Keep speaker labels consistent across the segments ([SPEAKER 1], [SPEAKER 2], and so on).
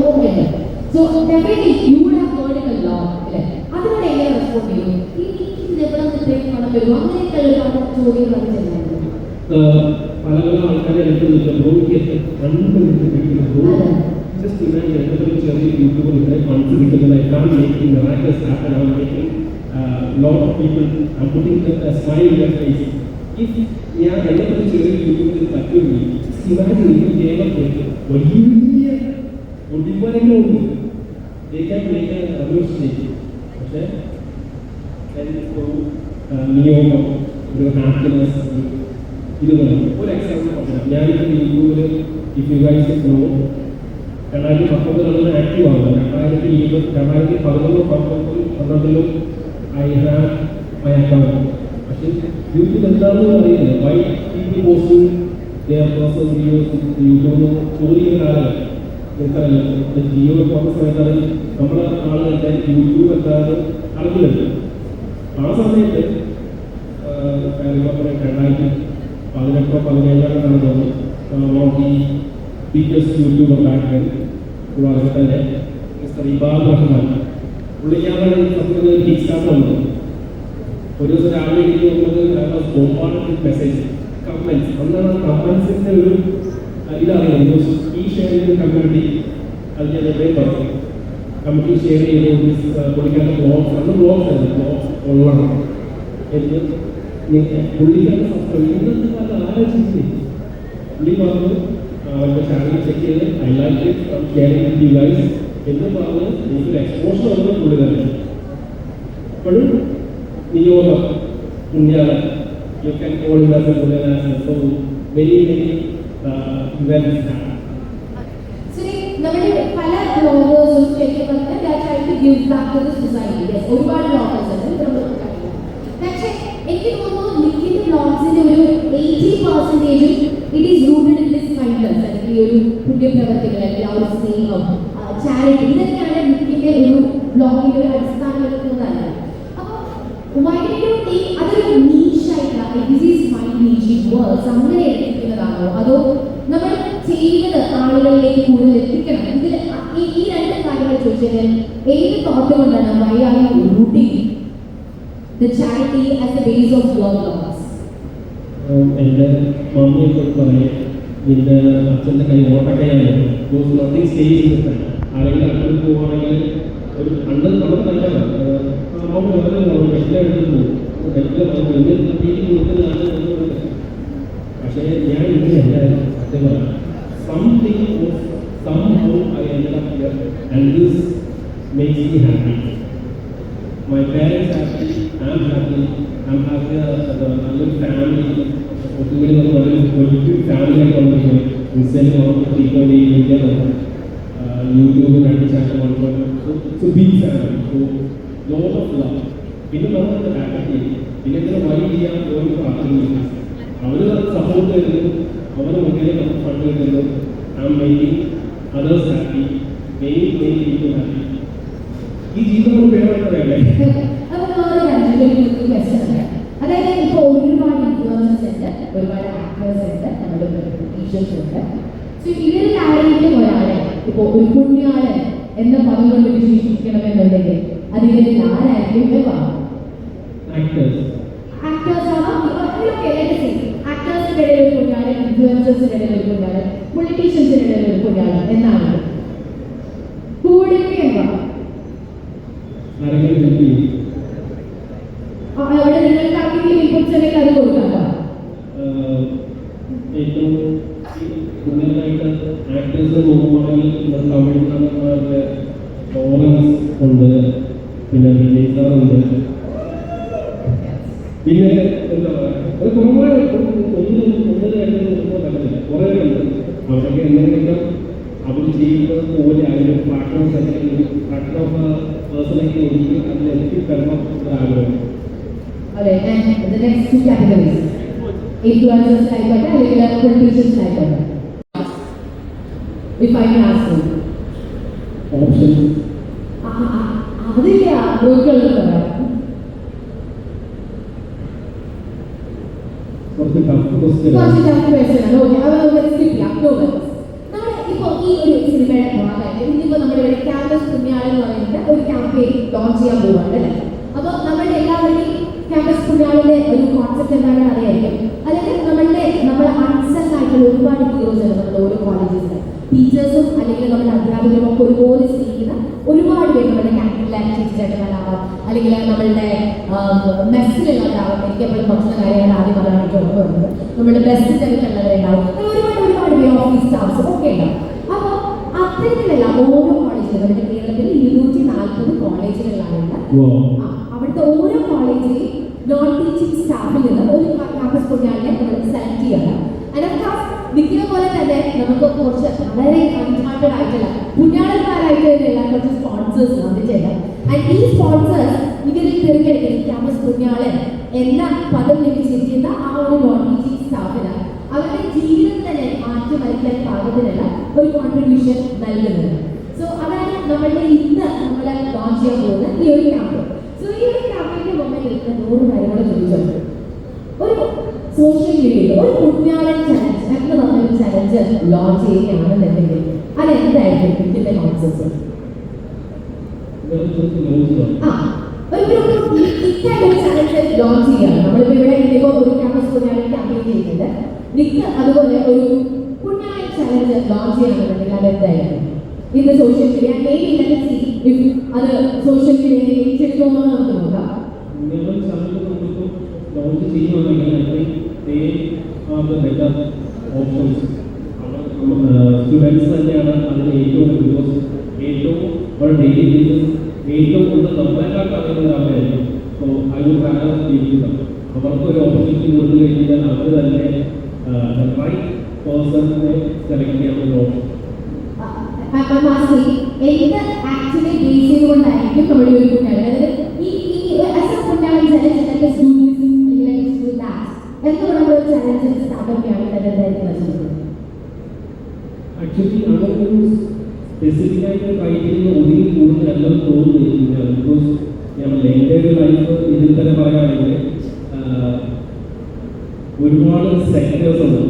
[SPEAKER 1] ഉണ്ട്. So definitely you would have learn a lot അല്ലേ? അതിനോട് എങ്ങനെ റെസ്പോണ്ട് ചെയ്യും? ഇത് എവിടെ നിന്ന് ഇത്രയും പണം വരും? അങ്ങനെയൊക്കെയുള്ള ഒരുപാട് ചോദ്യങ്ങളൊക്കെ ചെയ്യുന്നുണ്ട്
[SPEAKER 2] പല പല ആൾക്കാരെ എടുത്ത് നിൽക്കുമ്പോൾ കണ്ടുപിടിച്ചിരിക്കുമ്പോൾ ജസ്റ്റ് ഇമാജിൻ എന്തെങ്കിലും ചെറിയ യൂട്യൂബർ ഇത്രയും ഫണ്ട്സ് കിട്ടുന്നത് I can making miracles happen I making lot of people I putting smile in their face if ഞാൻ എന്നെപ്പറ്റി ചെറിയ യൂട്യൂബിൽ പറ്റുമെങ്കിൽ ഇമാജിൻ ഇത് കേരളത്തിൽ വലിയ they can make a revolution പക്ഷേ നിയോഗം ഒരു ഹാപ്പിനെസ് ഇത് ഒരു എക്സാമ്പിൾ പറയാം ഞാനിപ്പോൾ യൂട്യൂബിൽ ഇഫ് യു ഗൈസ് നോ രണ്ടായിരത്തി പത്തൊമ്പതിലാണ് ആക്റ്റീവ് ആവുന്നത് രണ്ടായിരത്തി ഇരുപത് രണ്ടായിരത്തി പതിനൊന്ന് പത്തൊമ്പത് പന്ത്രണ്ടിലും ഐ ഹാവ് മൈ അക്കൗണ്ട് പക്ഷേ യൂട്യൂബ് എന്താണെന്ന് അറിയില്ല വൈ വീഡിയോസ് യൂട്യൂബ് ചോദിക്കുന്ന ആളുകൾ ജിയോ പോകുന്ന സമയത്താണ് നമ്മുടെ ആളുകളുടെ യൂട്യൂബ് എന്താണ് അറിഞ്ഞില്ല ആ സമയത്ത് രണ്ടായിരത്തി പതിനെട്ടോ പതിനേഴോ നടന്നു ഈ ബിഗസ്റ്റ് യൂട്യൂബ് ബാക്ക് കൂടാതെ തന്നെ മിസ്റ്റർ ഇബാദ് റഹ്മാൻ. പുള്ളിക്കാരുടെ സത്യത്തിൽ ടീച്ചാണ് വന്നത് ഒരു ദിവസം രാവിലെ എനിക്ക് തോന്നുന്നത് ബോംബാണ് മെസ്സേജ് കമൻസ് അന്നാണ് കമൻസിന്റെ ഒരു ഇതറിയാം. ഈ ഷെയർ ചെയ്ത കമ്മ്യൂണിറ്റി അതിന്റെ പറഞ്ഞു കമ്മിറ്റി ഷെയർ ചെയ്ത് പുള്ളിക്കാരുടെ ബ്ലോഗ്സ് അന്ന് ബ്ലോഗ്സ് അല്ല ബ്ലോഗ്സ് ഉള്ളതാണ് എന്ന് പുള്ളിക്കാരുടെ ഇന്നത്തെ കാലത്ത് ആലോചിച്ചില്ലേ? പുള്ളി പറഞ്ഞു അവരുടെ ചാനൽ ചെക്ക് ചെയ്ത് ഐ ലൈക്ക് ഷെയറിംഗ് വിത്ത് എന്ന് പറഞ്ഞ് എനിക്കൊരു എക്സ്പോഷർ വന്ന് പുള്ളി തന്നെ അപ്പോഴും നിയോഗം പുണ്യാളൻ യു ക്യാൻ കോൾ ഇല്ലാത്ത so very very ഇവൻറ്റ്സ്
[SPEAKER 1] ശരി, നമ്മുടെ പല ബ്ലോഗേഴ്സും ശരിക്കും പറഞ്ഞാൽ they are trying to give back to the society. Yes, ഒരുപാട് ബ്ലോഗേഴ്സ് ഉണ്ട് ഇത് നമ്മൾ കണ്ടില്ല. പക്ഷേ എനിക്ക് തോന്നുന്നു നിക്കിന്റെ ബ്ലോഗ്സിന്റെ ഒരു eighty പെർസെന്റേജും it is rooted in this kindness അല്ലെങ്കിൽ ഈ ഒരു പുണ്യപ്രവർത്തികൾ അല്ലെങ്കിൽ ആ ഒരു സ്നേഹം ചാരിറ്റി ഇതൊക്കെയാണ് നിക്കിന്റെ ഒരു ബ്ലോഗിന്റെ ഒരു അടിസ്ഥാനം എടുക്കുന്നതല്ല അപ്പോൾ വൈകിട്ട് അതൊരു നീഷായിട്ടുള്ള this is my niche words അങ്ങനെ എടുക്കുന്നതാണോ അതോ നമ്മൾ ചെയ്യുന്നത് ആളുകളിലേക്ക് കൂടുതൽ എത്തിക്കണം? ഇതിൽ ഈ രണ്ട് കാര്യങ്ങൾ ചോദിച്ചാൽ ഏത് തോട്ട് കൊണ്ടാണ് why are you rooting the charity as a base of your vlogs
[SPEAKER 2] എന്റെ മമ്മിയൊക്കെ പറയും നിന്റെ അച്ഛന്റെ കൈ ഓട്ടക്കയാണ് നത്തിങ് സ്റ്റേജ് ആരെങ്കിലും അച്ഛൻ പോവുകയാണെങ്കിൽ ഒരു പണ്ട് നമ്മൾ നല്ലതാണ് മമ്മി വളരെ എടുത്ത് പോകും. എല്ലാ എന്ത് തട്ടിയിട്ട് കൊടുക്കുന്നതാണ് ഞാൻ ഇങ്ങനെയല്ല സത്യം പറയാം something somehow I end up here and this makes me happy my parents happy, I'm happy, I'm happy as a little family. ഒത്തുകൂടി നമ്മൾ ഒരു വലിയ ഫാമിലി ആയിട്ട് വന്നിരിക്കുന്നത് ഇൻസ്റ്റയിൽ നമുക്ക് three point eight India YouTube രണ്ട് channel one point big family so lot of love പിന്നെ നമ്മൾ ബാക്കപ്പ് ചെയ്യും പിന്നെ ഇതിനെ വഴി ചെയ്യാൻ ഓരോ പ്രാർത്ഥനയില്ല തരുന്നു അവരുടെ മുഖേന നമുക്ക് ഫണ്ട് കിട്ടുന്നു. ആ making others happy main main people happy ഈ ജീവിതം
[SPEAKER 1] ക്വസ്റ്റൻ ഉണ്ട്. അതായത് ഇപ്പോൾ ഒരുപാട് ഇൻഫ്ലുവൻസേഴ്സ് ഉണ്ട് ഒരുപാട് ആക്ടേഴ്സ് ഉണ്ട് നമ്മുടെ ടീച്ചേഴ്സ് ഉണ്ട്. സോ ഇവരിൽ ആരെങ്കിലും ഒരാളെ ഇപ്പോൾ ഒരു പുണ്യാളൻ എന്ന പദം കൊണ്ട് വിശേഷിപ്പിക്കണമെന്നുണ്ടെങ്കിൽ അത് ഇവരിൽ ആരായിരിക്കും
[SPEAKER 2] ആക്ടേഴ്സ്
[SPEAKER 1] ഇടയിൽ ഒരു പുണ്യാളൻ ഇൻഫ്ലുവൻസേഴ്സിന്റെ ഇടയിൽ ഒരു പുണ്യാളൻ പൊളിറ്റീഷ്യൻസിന്റെ ഇടയിൽ ഒരു പുണ്യാളൻ എന്നാണ് കൂടെ എവാ
[SPEAKER 2] ആരെങ്കിലും ഹെൽപ്പ് ചെയ്യും
[SPEAKER 1] അവിടെ നിങ്ങൾക്ക് ആർക്കെങ്കിലും ഇൻപുട്സ് ഉണ്ടെങ്കിൽ അത് കൊടുക്കാം
[SPEAKER 2] ആക്ടേഴ്സ് ഉണ്ട് പിന്നെ പിന്നെ എന്താ പറയുക? ഒരു കുറേ ഒന്നും ഒന്നും രണ്ട് നോക്കുമ്പോൾ പറ്റത്തില്ല കുറേ ഉണ്ട്. അവരൊക്കെ എന്തെങ്കിലും അവർ ചെയ്യുന്നത് പോലെ അതിന് പാർട്ട്ണർ ഓഫ് പേഴ്സണൊക്കെ എനിക്ക് അതിൽ എത്തിപ്പെടണം ഒരാഗ്രഹം
[SPEAKER 1] അതെ and the next two categories. Influencers ആയിക്കോട്ടെ അല്ലെങ്കിൽ പൊളിറ്റീഷ്യൻസ് ആയിക്കോട്ടെ if I can ask you. ആ, അതില്ല പറയാം നമ്മൾ ഇപ്പോൾ ഈ ഒരു സിനിമയുടെ ഭാഗമായിട്ട് പറയാനായിട്ട് ഇന്നിപ്പോ നമ്മുടെ ക്യാമ്പസ് പുണ്യാളൻ എന്ന് പറയുന്നത് ഒരു ക്യാമ്പയിൻ ലോഞ്ച് ചെയ്യാൻ അല്ലേ അപ്പൊ നമ്മളുടെ എല്ലാവരുടെയും ക്യാമ്പസ് പുണ്യാളിന്റെ ഒരു കോൺസെപ്റ്റ് എന്താണെന്ന് അറിയായിരിക്കും അതായത് നമ്മളുടെ നമ്മൾ അൺസൺ ആയിട്ടുള്ള ഒരുപാട് ഹീറോസ് ഉണ്ട് നമ്മുടെ അല്ലെങ്കിൽ നമ്മുടെ അധ്യാപകരും ഒരുപാട് പേര് നമ്മുടെ ക്യാമ്പസ് ആക്ടിവിറ്റീസ് ആയിട്ടുള്ളവരാവാം അല്ലെങ്കിൽ നമ്മളുടെ മെസ്സിലുള്ളവരാവാം എനിക്ക് എപ്പോഴും ഭക്ഷണ കാര്യങ്ങൾ ആദ്യം പറയാൻ എനിക്ക് ഓർമ്മ വരുന്നത് നമ്മുടെ ബെസ്റ്റ് തിരക്കുള്ളവരുണ്ടാവും ഒരുപാട് ഒരുപാട് പേര് ഓഫീസ് സ്റ്റാഫ്സ് ഒക്കെ ഉണ്ടാവും. അപ്പോൾ അത്തരത്തിലുള്ള ഓരോ കോളേജിലും നമ്മുടെ കേരളത്തിൽ ഇരുന്നൂറ്റി നാൽപ്പത് കോളേജുകളിലാണ്. അവിടുത്തെ ഓരോ കോളേജിൽ നോൺ ടീച്ചിങ് സ്റ്റാഫിൽ നിന്ന് ഒരു ക്യാമ്പസ് പുണ്യാളിനെ നമ്മൾ സെലക്ട് ചെയ്യണം. And നിൽക്കുന്ന പോലെ തന്നെ നമുക്ക് കുറച്ച് വളരെ കൺഫാർട്ടഡ് ആയിട്ടുള്ള പുണ്യാളന്മാരായിട്ടുള്ള കുറച്ച് സ്പോൺസേഴ്സ് നമുക്ക് ചെയ്യാം ആൻഡ് ഈ സ്പോൺസേഴ്സ് ഇതിൽ തിരഞ്ഞെടുക്കുന്ന ക്യാമ്പസ് കുഞ്ഞാൾ എന്ന പദം ലഭിച്ചിരിക്കുന്ന ആ ഒരു നോൺ ടീച്ചിങ് സ്റ്റാഫിന് അവരുടെ ജീവിതം തന്നെ മാറ്റിമറിക്കാൻ പാകത്തിനുള്ള ഒരു കോൺട്രിബ്യൂഷൻ നൽകുന്നത്. സോ അതാണ് നമ്മളുടെ ഇന്ന് നമ്മൾ ലോഞ്ച് ചെയ്യാൻ പോകുന്ന ഈ ഒരു ക്യാമ്പ് സോ ഈ ഒരു ക്യാമ്പിന്റെ മുമ്പിൽ നിൽക്കുന്ന നൂറ് കാര്യങ്ങൾ ചോദിച്ചുണ്ട് ഒരു സോഷ്യൽ മീഡിയയിൽ ഒരു കുഞ്ഞാളൻ ചലഞ്ച് എന്ന് പറഞ്ഞൊരു ചലഞ്ച് ലോഞ്ച് ചെയ്യുകയാണെന്നുണ്ടെങ്കിൽ അതെന്തായിരിക്കും ഇതിന്റെ കോൺസെപ്റ്റ് ആ ഒരു ഇത്തരം ചലഞ്ച് ലോഞ്ച് ചെയ്യണം നമ്മളിപ്പോ ഇവിടെ ഇന്നിപ്പോ ഒരു ക്യാമ്പസ് കുഞ്ഞാളൻ ക്യാമ്പയിൻ ചെയ്തിട്ടുണ്ട് നിക്ക് അതുപോലെ ഒരു കുഞ്ഞായ ചലഞ്ച് ലോഞ്ച് ചെയ്യണമെന്നുണ്ടെങ്കിൽ അതെന്തായിരിക്കും ഇന്ന് സോഷ്യൽ മീഡിയ അത് സോഷ്യൽ മീഡിയയിൽ ഏറ്റെടുക്കുമോ എന്ന് നമുക്ക് നോക്കാം
[SPEAKER 2] നമ്മളിപ്പോൾ ലോഞ്ച് ബെറ്റർ ഓപ്ഷൻസ് സ്റ്റുഡൻസ് തന്നെയാണ് അതിന് ഏറ്റവും ബിക്കോസ് ഏറ്റവും ഒരു ഡെയിലി ബേസിസ് ഏറ്റവും കൂടുതൽ നമ്മളെക്കാൾ അറിയുന്നത് അവരായിരിക്കും സോ ഐ വുഡ് ഹാവ് ജീവിതം അവർക്ക് ഒരു ഓപ്പർച്യൂണിറ്റി കൊടുത്തു കഴിഞ്ഞാൽ അവർ തന്നെ റൈറ്റ് പേഴ്സണിനെ സെലക്ട് ചെയ്യാനുള്ള ഓപ്ഷൻ
[SPEAKER 1] മാസി എന്ത് ആക്ച്വലി ബേസ് ചെയ്തുകൊണ്ടായിരിക്കും നമ്മുടെ ഒരു കുട്ടികൾ അതായത് ഈ ഈ ആസ് എ കുട്ടികൾ ചലഞ്ച് ലെറ്റ്സ് ഡു ദിസ് അല്ലെങ്കിൽ ലെറ്റ്സ് ഡു ദാറ്റ് എന്ന് നമ്മൾ ചലഞ്ച് സ്റ്റാർട്ടപ്പ് ചെയ്യുകയാണെങ്കിൽ എന്തായിരിക്കും നഷ്ടപ്പെടുന്നത്
[SPEAKER 2] ആക്ച്വലി അങ്ങനെ ഒരു സ്പെസിഫിക് ആയിട്ട് ട്രൈ ചെയ്യുന്ന ഒതുങ്ങി കൂടുതലല്ല തോന്നുന്നില്ല. ബിക്കോസ് ഞാൻ എന്റെ ഒരു ലൈഫ് ഇതിൽ തന്നെ പറയുകയാണെങ്കിൽ ആഹ്, ഒരുപാട് സെക്ടേഴ്സ് ഉണ്ട്.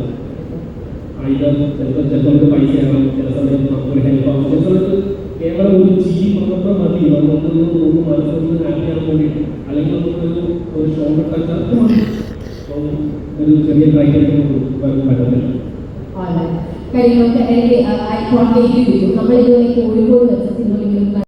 [SPEAKER 2] ആയിരം ചിലപ്പോൾ ചിലപ്പോൾ നമുക്ക് പൈസ ആകാം ചില സമയത്ത് നമുക്കൊരു ഹെൽപ്പ് ആകാം ചില സമയത്ത് കേവലം ഒരു ചിരി മാത്രം മതി. നമുക്ക് നമുക്ക് മനസ്സിൽ ഹാപ്പി ആകാൻ വേണ്ടി. അല്ലെങ്കിൽ നമുക്കൊരു ഒരു ഷോപ്പ് ടച്ച് ഒരു ചെറിയ ട്രൈ പറ്റത്തില്ല.
[SPEAKER 1] കാര്യം നമുക്ക് എനിക്ക് ഐക്കോണിലേക്ക് കിട്ടും നമ്മൾ സിനിമയ്ക്ക്